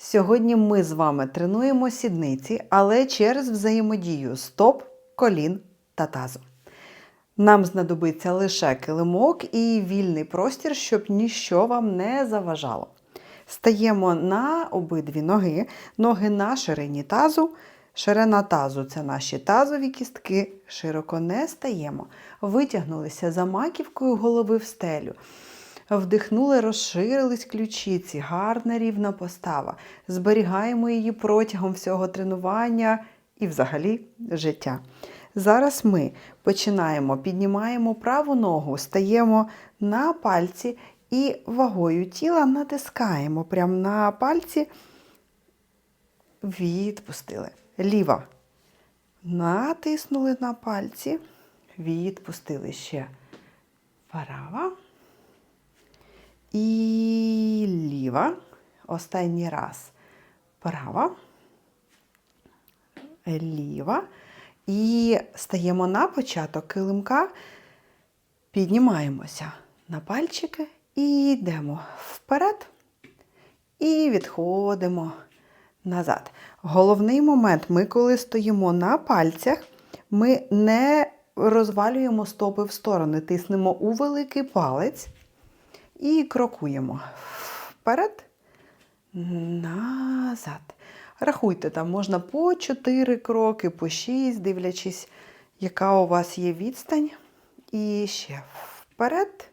Сьогодні ми з вами тренуємо сідниці, але через взаємодію стоп, колін та тазу. Нам знадобиться лише килимок і вільний простір, щоб ніщо вам не заважало. Стаємо на обидві ноги, ноги на ширині тазу. Ширина тазу це наші тазові кістки. Широко не стаємо. Витягнулися за маківкою голови в стелю. Вдихнули, розширились ключиці, гарна рівна постава. Зберігаємо її протягом всього тренування і взагалі життя. Зараз ми починаємо, піднімаємо праву ногу, стаємо на пальці і вагою тіла натискаємо прямо на пальці. Відпустили. Ліва. Натиснули на пальці. Відпустили ще. Права. І ліва. Останній раз. Права. Ліва. І стаємо на початок килимка. Піднімаємося на пальчики і йдемо вперед. І відходимо назад. Головний момент, ми коли стоїмо на пальцях, ми не розвалюємо стопи в сторони, тиснемо у великий палець і крокуємо вперед, назад. Рахуйте, там можна по 4 кроки, по 6, дивлячись, яка у вас є відстань. І ще вперед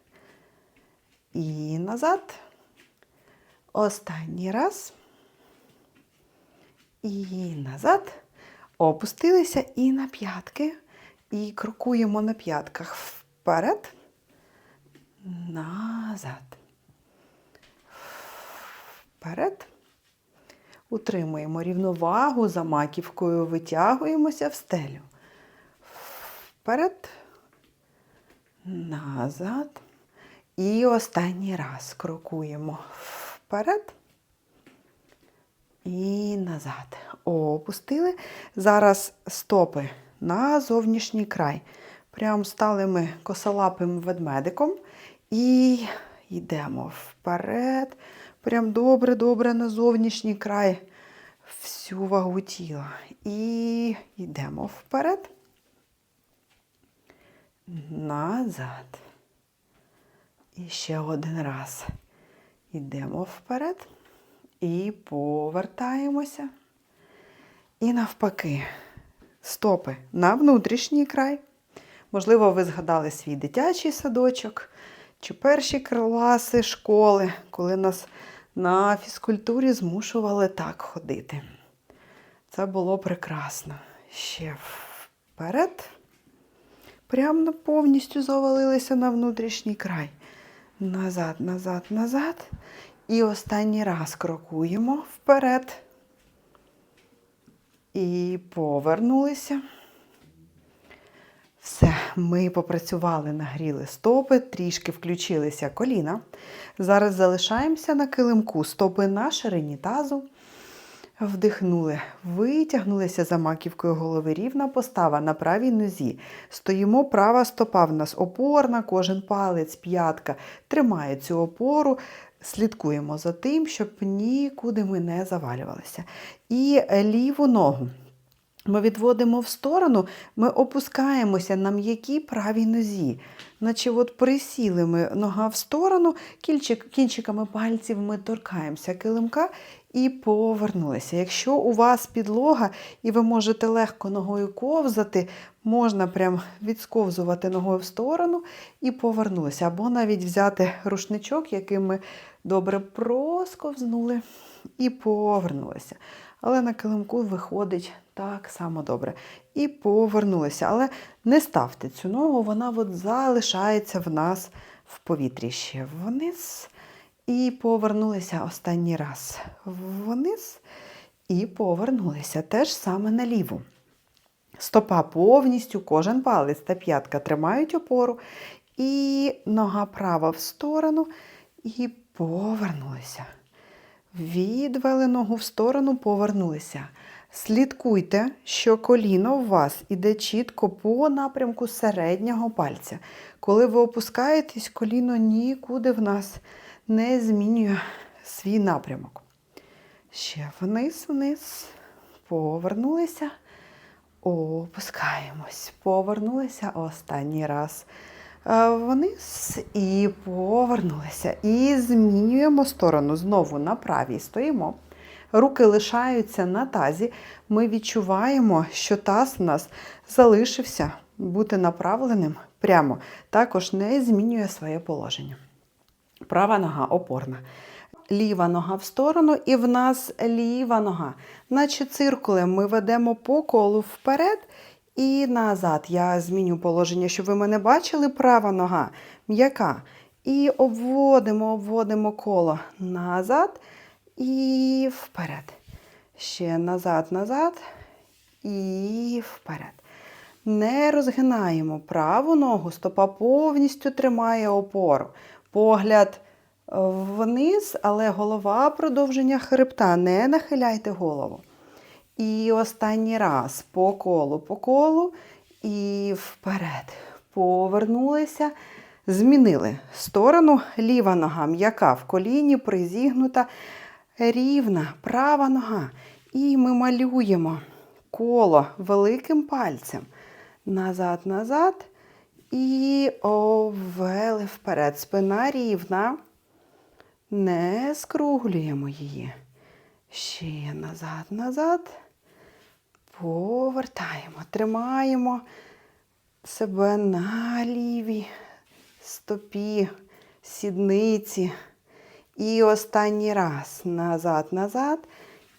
і назад. Останній раз. І назад. Опустилися і на п'ятки. І крокуємо на п'ятках вперед, назад. Вперед. Утримуємо рівновагу за маківкою, витягуємося в стелю. Вперед, назад. І останній раз крокуємо вперед і назад. Опустили. Зараз стопи на зовнішній край. Прям стали ми косолапим ведмедиком. І йдемо вперед. Прям добре-добре на зовнішній край всю вагу тіла. І йдемо вперед. Назад. І ще один раз. Йдемо вперед. І повертаємося. І навпаки, стопи на внутрішній край. Можливо, ви згадали свій дитячий садочок чи перші класи школи, коли нас на фізкультурі змушували так ходити. Це було прекрасно. Ще вперед. Прямо повністю завалилися на внутрішній край. Назад, назад, назад. І останній раз крокуємо вперед. І повернулися. Все, ми попрацювали, нагріли стопи, трішки включилися коліна. Зараз залишаємося на килимку, стопи на ширині тазу. Вдихнули, витягнулися за маківкою голови рівна постава на правій нозі. Стоїмо, права стопа в нас опорна, кожен палець, п'ятка тримає цю опору. Слідкуємо за тим, щоб нікуди ми не завалювалися. І ліву ногу. Ми відводимо в сторону, ми опускаємося на м'якій правій нозі. Наче от присіли ми нога в сторону, кінчик, кінчиками пальців ми торкаємося килимка і повернулися. Якщо у вас підлога і ви можете легко ногою ковзати, можна прям відсковзувати ногою в сторону і повернулися. Або навіть взяти рушничок, яким ми добре просковзнули і повернулися. Але на килимку виходить так само добре. І повернулися. Але не ставте цю ногу, вона от залишається в нас в повітрі ще вниз. І повернулися останній раз вниз. І повернулися теж саме наліву. Стопа повністю, кожен палець та п'ятка тримають опору. І нога права в сторону. І повернулися. Відвели ногу в сторону, повернулися. Слідкуйте, що коліно у вас іде чітко по напрямку середнього пальця. Коли ви опускаєтесь, коліно нікуди в нас не змінює свій напрямок. Ще вниз, вниз. Повернулися. Опускаємось. Повернулися останній раз. Е, Вниз і повернулися. І змінюємо сторону. Знову на правій стоїмо. Руки лишаються на тазі. Ми відчуваємо, що таз у нас залишився бути направленим прямо. Також не змінює своє положення. Права нога опорна. Ліва нога в сторону, і в нас ліва нога. Наче циркулем ми ведемо по колу вперед і назад. Я зміню положення, щоб ви мене бачили. Права нога м'яка. І обводимо, обводимо коло назад і вперед. Ще назад, назад і вперед. Не розгинаємо праву ногу, стопа повністю тримає опору. Погляд е, вниз, але голова продовження хребта. Не нахиляйте голову. І останній раз по колу, по колу і вперед. Повернулися, змінили сторону. Ліва нога м'яка в коліні, призігнута, рівна, права нога. І ми малюємо коло великим пальцем. Назад, назад. І овели вперед. Спина рівна. Не скруглюємо її. Ще назад, назад. Повертаємо. Тримаємо себе на лівій стопі, сідниці. І останній раз. Назад, назад.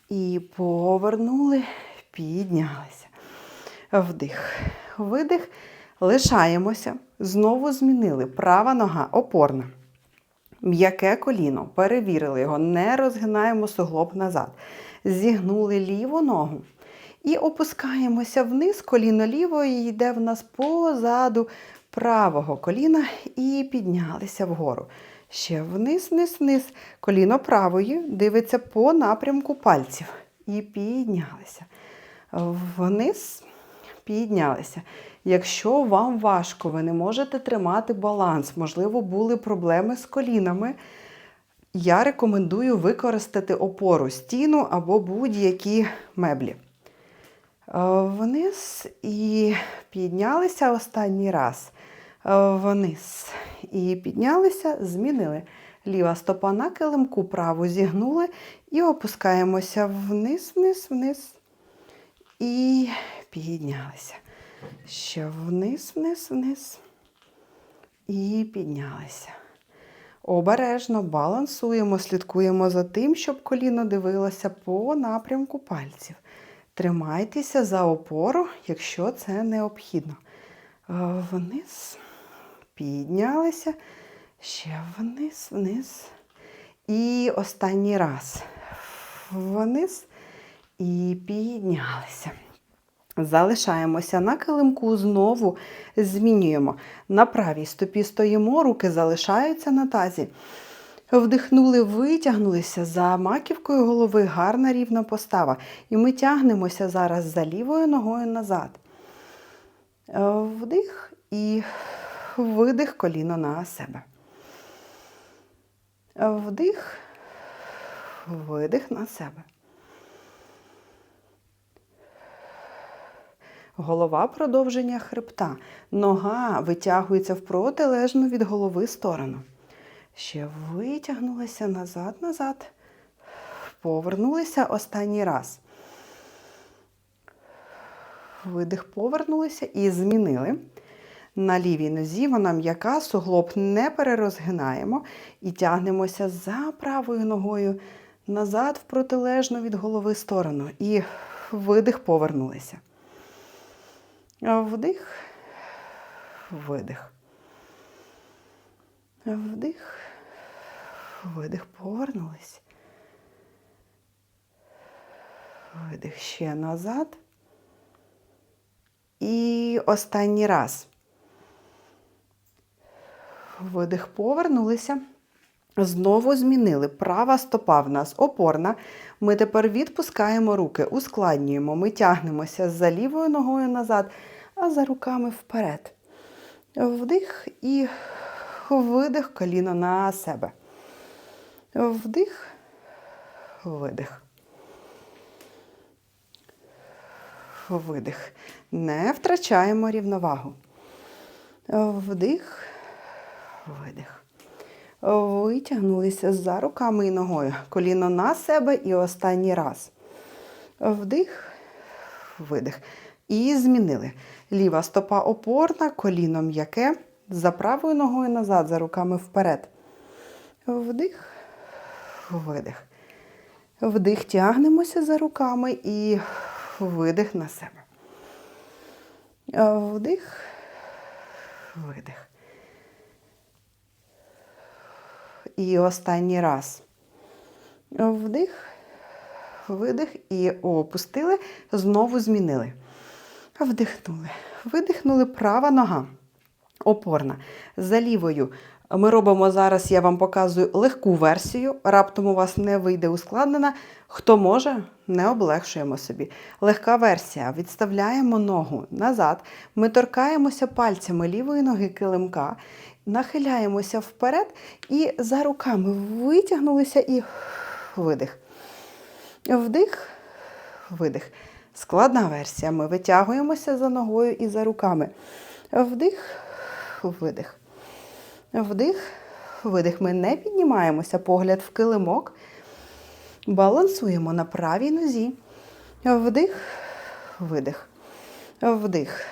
І повернули, піднялися. Вдих. Видих. Лишаємося. Знову змінили. Права нога опорна. М'яке коліно. Перевірили його. Не розгинаємо суглоб назад. Зігнули ліву ногу. І опускаємося вниз. Коліно лівої йде в нас позаду правого коліна. І піднялися вгору. Ще вниз, вниз, вниз. Коліно правої дивиться по напрямку пальців. І піднялися. Вниз піднялися. Якщо вам важко, ви не можете тримати баланс, можливо, були проблеми з колінами, я рекомендую використати опору стіну або будь-які меблі. Е, Вниз і піднялися останній раз. Е, Вниз і піднялися, змінили. Ліва стопа на килимку, праву зігнули і опускаємося вниз, вниз, вниз. І піднялися. Ще вниз, вниз, вниз. І піднялися. Обережно балансуємо, слідкуємо за тим, щоб коліно дивилося по напрямку пальців. Тримайтеся за опору, якщо це необхідно. Е, Вниз, піднялися, ще вниз, вниз. І останній раз. Вниз і піднялися. Залишаємося на килимку, знову змінюємо. На правій стопі стоїмо, руки залишаються на тазі. Вдихнули, витягнулися за маківкою голови, гарна рівна постава. І ми тягнемося зараз за лівою ногою назад. Вдих і видих коліно на себе. Вдих, видих на себе. Голова продовження хребта. Нога витягується в протилежну від голови сторону. Ще витягнулися назад, назад. Повернулися останній раз. Видих, повернулися і змінили. На лівій нозі вона м'яка, суглоб не перерозгинаємо і тягнемося за правою ногою назад в протилежну від голови сторону. І видих, повернулися. Вдих, видих. Вдих, видих, повернулись. Видих ще назад. І останній раз. Видих, повернулися. Знову змінили. Права стопа в нас опорна. Ми тепер відпускаємо руки, ускладнюємо, ми тягнемося за лівою ногою назад, а за руками вперед. Вдих і видих коліно на себе. Вдих, видих. Видих. Не втрачаємо рівновагу. Вдих, видих. Витягнулися за руками і ногою. Коліно на себе і останній раз. Вдих, видих. І змінили. Ліва стопа опорна, коліно м'яке. За правою ногою назад, за руками вперед. Вдих, видих. Вдих тягнемося за руками і видих на себе. Вдих, видих. І останній раз. Вдих, видих і опустили, знову змінили. Вдихнули. Видихнули права нога. Опорна. За лівою. Ми робимо зараз, я вам показую легку версію. Раптом у вас не вийде ускладнена. Хто може, не облегшуємо собі. Легка версія. Відставляємо ногу назад. Ми торкаємося пальцями лівої ноги килимка, нахиляємося вперед і за руками витягнулися і видих. Вдих, видих. Складна версія. Ми витягуємося за ногою і за руками. Вдих, видих. Вдих, видих. Ми не піднімаємося, погляд в килимок. Балансуємо на правій нозі. Вдих, видих. Вдих.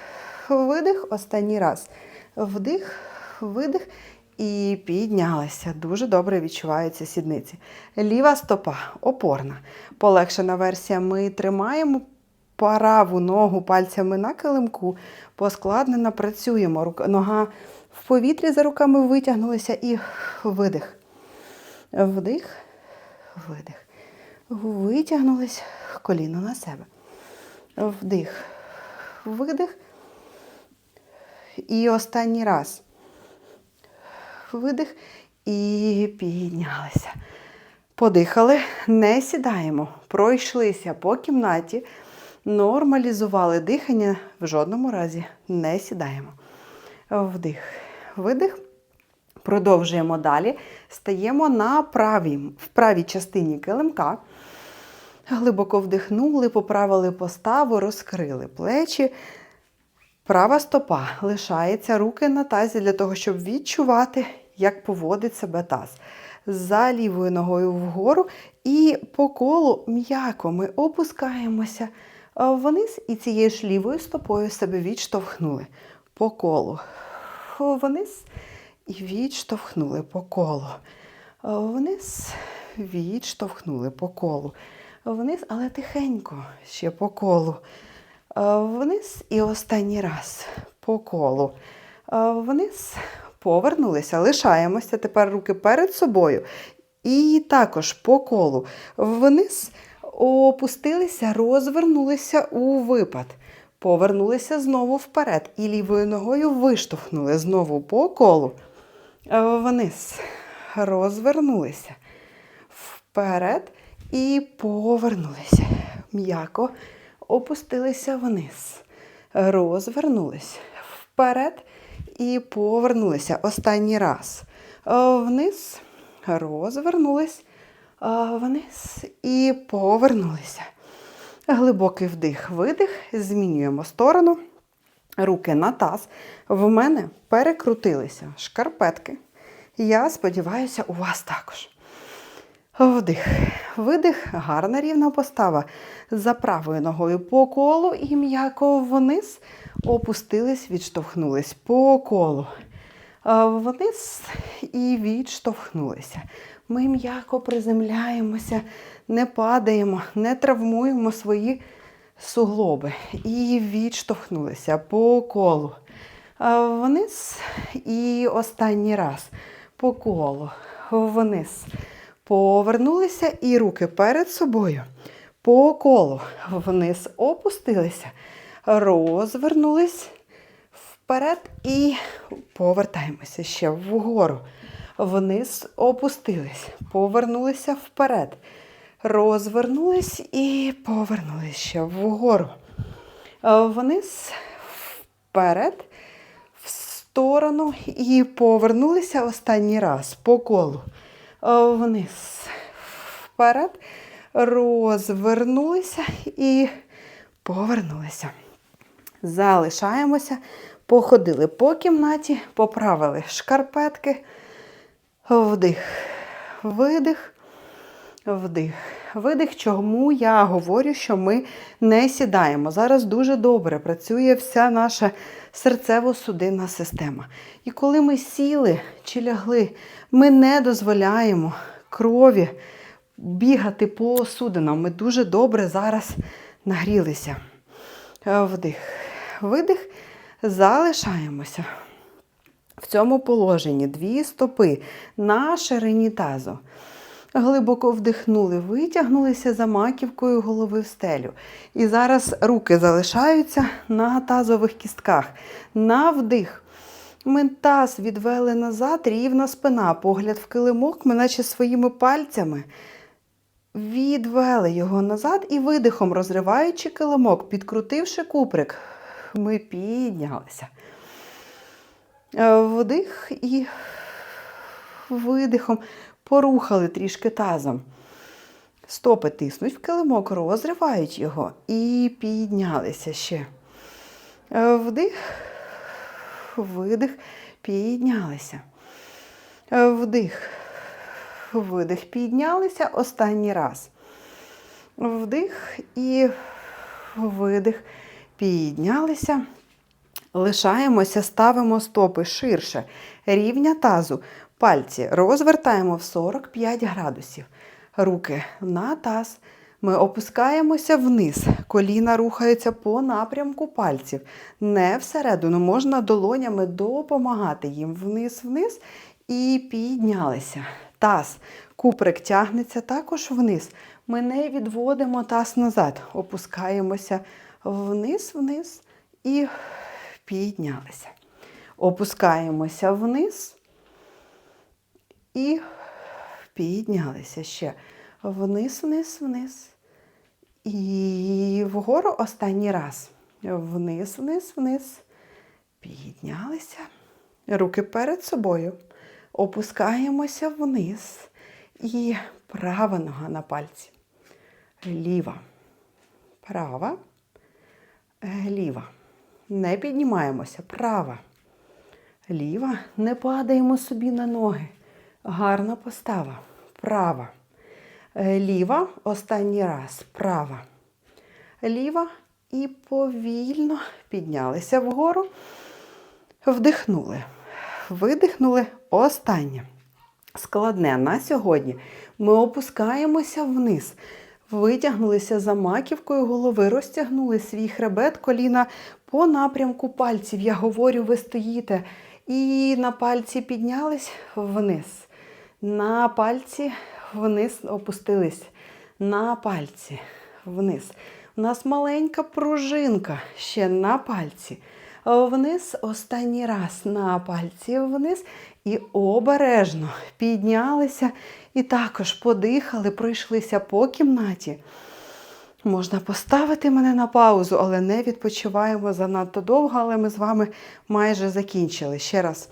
Видих. Останній раз. Вдих, видих. І піднялися. Дуже добре відчуваються сідниці. Ліва стопа опорна. Полегшена версія. Ми тримаємо праву ногу пальцями на килимку. Поскладнено працюємо. Нога в повітрі за руками витягнулися і видих. Вдих, видих. Витягнулись коліно на себе. Вдих, видих. І останній раз. Видих і піднялися. Подихали, не сідаємо. Пройшлися по кімнаті, нормалізували дихання, в жодному разі не сідаємо. Вдих, видих. Продовжуємо далі. Стаємо на правій, в правій частині килимка. Глибоко вдихнули, поправили поставу, розкрили плечі. Права стопа лишається руки на тазі для того, щоб відчувати, як поводить себе таз. За лівою ногою вгору і по колу м'яко ми опускаємося вниз і цією ж лівою стопою себе відштовхнули по колу. Вниз і відштовхнули по колу. Вниз, відштовхнули по колу. Вниз, але тихенько ще по колу. Вниз і останній раз по колу. Вниз повернулися, лишаємося. Тепер руки перед собою. І також по колу. Вниз опустилися, розвернулися у випад. Повернулися знову вперед. І лівою ногою виштовхнули знову по колу. Вниз. Розвернулися. Вперед. І повернулися. М'яко опустилися вниз. Розвернулись. Вперед. І повернулися. Останній раз. Вниз. Розвернулись. Вниз. І повернулися. Глибокий вдих, видих, змінюємо сторону. Руки на таз. В мене перекрутилися шкарпетки. Я сподіваюся, у вас також. Вдих, видих, гарна рівна постава. За правою ногою по колу і м'яко вниз опустились, відштовхнулись по колу. Вниз і відштовхнулися. Ми м'яко приземляємося, не падаємо, не травмуємо свої суглоби. І відштовхнулися по колу. Вниз і останній раз по колу. Вниз. Повернулися і руки перед собою. По колу. Вниз опустилися. Розвернулись вперед і повертаємося ще вгору. Вниз опустились, повернулися вперед. Розвернулись і повернулися ще вгору. Вниз, вперед, в сторону і повернулися останній раз по колу. Вниз, вперед, розвернулися і Повернулися. Залишаємося, походили по кімнаті, поправили шкарпетки. Вдих, видих, вдих, видих. Чому я говорю, що ми не сідаємо? Зараз дуже добре працює вся наша серцево-судинна система. І коли ми сіли чи лягли, ми не дозволяємо крові бігати по судинам. Ми дуже добре зараз нагрілися. Вдих, видих, залишаємося. В цьому положенні дві стопи на ширині тазу. Глибоко вдихнули, витягнулися за маківкою голови в стелю. І зараз руки залишаються на тазових кістках. На вдих. Ми відвели назад, рівна спина, погляд в килимок, ми наче своїми пальцями відвели його назад і видихом, розриваючи килимок, підкрутивши куприк, ми піднялися. Е, Вдих і видихом порухали трішки тазом. Стопи тиснуть в килимок, розривають його і піднялися ще. Е, Вдих, видих, піднялися. Е, Вдих, видих, піднялися останній раз. Вдих і видих, піднялися. Лишаємося, ставимо стопи ширше. Рівня тазу. Пальці розвертаємо в 45 градусів. Руки на таз. Ми опускаємося вниз. Коліна рухаються по напрямку пальців. Не всередину. Можна долонями допомагати їм вниз-вниз і піднялися. Таз. Куприк тягнеться також вниз. Ми не відводимо таз назад. Опускаємося вниз-вниз і піднялися. Опускаємося вниз і піднялися ще. Вниз, вниз, вниз. І вгору останній раз. Вниз, вниз, вниз. Піднялися. Руки перед собою. Опускаємося вниз. І права нога на пальці. Ліва. Права. Ліва. Не піднімаємося. Права. Ліва. Не падаємо собі на ноги. Гарна постава. Права. Е, Ліва. Останній раз. Права. Ліва. І повільно піднялися вгору. Вдихнули. Видихнули. Останнє. Складне на сьогодні. Ми опускаємося вниз. Витягнулися за маківкою голови, розтягнули свій хребет, коліна по напрямку пальців. Я говорю, ви стоїте. І на пальці піднялись вниз. На пальці вниз опустились. На пальці вниз. У нас маленька пружинка ще на пальці. Вниз останній раз на пальці вниз. І обережно піднялися і також подихали, пройшлися по кімнаті. Можна поставити мене на паузу, але не відпочиваємо занадто довго, але ми з вами майже закінчили. Ще раз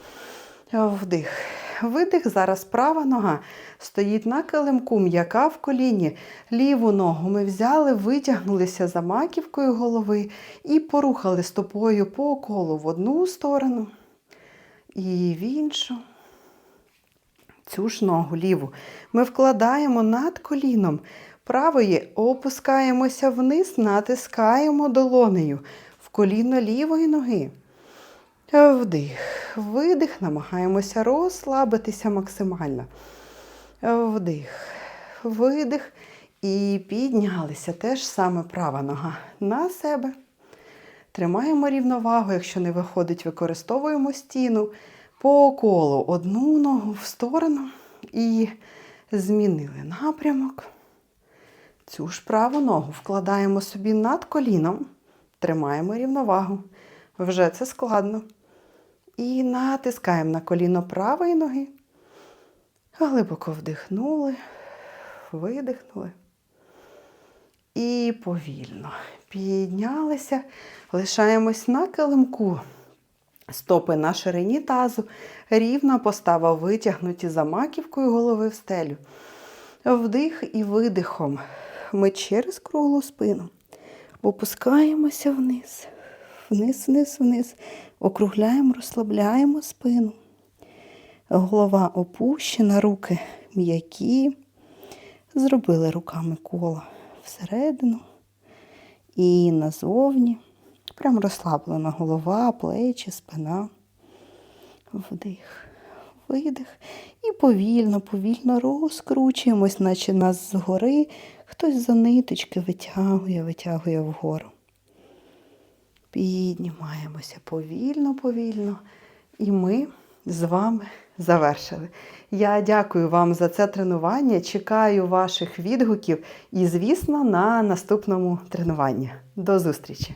вдих. Видих. Зараз права нога стоїть на килимку, м'яка в коліні. Ліву ногу ми взяли, витягнулися за маківкою голови і порухали стопою по колу в одну сторону і в іншу. Цю ж ногу ліву ми вкладаємо над коліном. Правої опускаємося вниз, натискаємо долонею в коліно лівої ноги. Вдих, видих, намагаємося розслабитися максимально. Вдих, видих. І піднялися. Теж саме права нога на себе. Тримаємо рівновагу, якщо не виходить, використовуємо стіну по колу одну ногу в сторону і змінили напрямок. Цю ж праву ногу вкладаємо собі над коліном, тримаємо рівновагу. Вже це складно. І натискаємо на коліно правої ноги. Глибоко вдихнули, видихнули. І повільно піднялися, лишаємось на килимку. Стопи на ширині тазу, рівна постава витягнуті за маківкою голови в стелю. Вдих і видихом. Ми через круглу спину Опускаємося вниз, вниз, вниз, вниз. Округляємо, розслабляємо спину. Голова опущена, руки м'які. Зробили руками коло всередину і назовні. Прям розслаблена голова, плечі, спина. Вдих, видих. І повільно, повільно розкручуємось, наче нас згори хтось за ниточки витягує, витягує вгору. Піднімаємося повільно, повільно. І ми з вами завершили. Я дякую вам за це тренування. Чекаю ваших відгуків і, звісно, на наступному тренуванні. До зустрічі!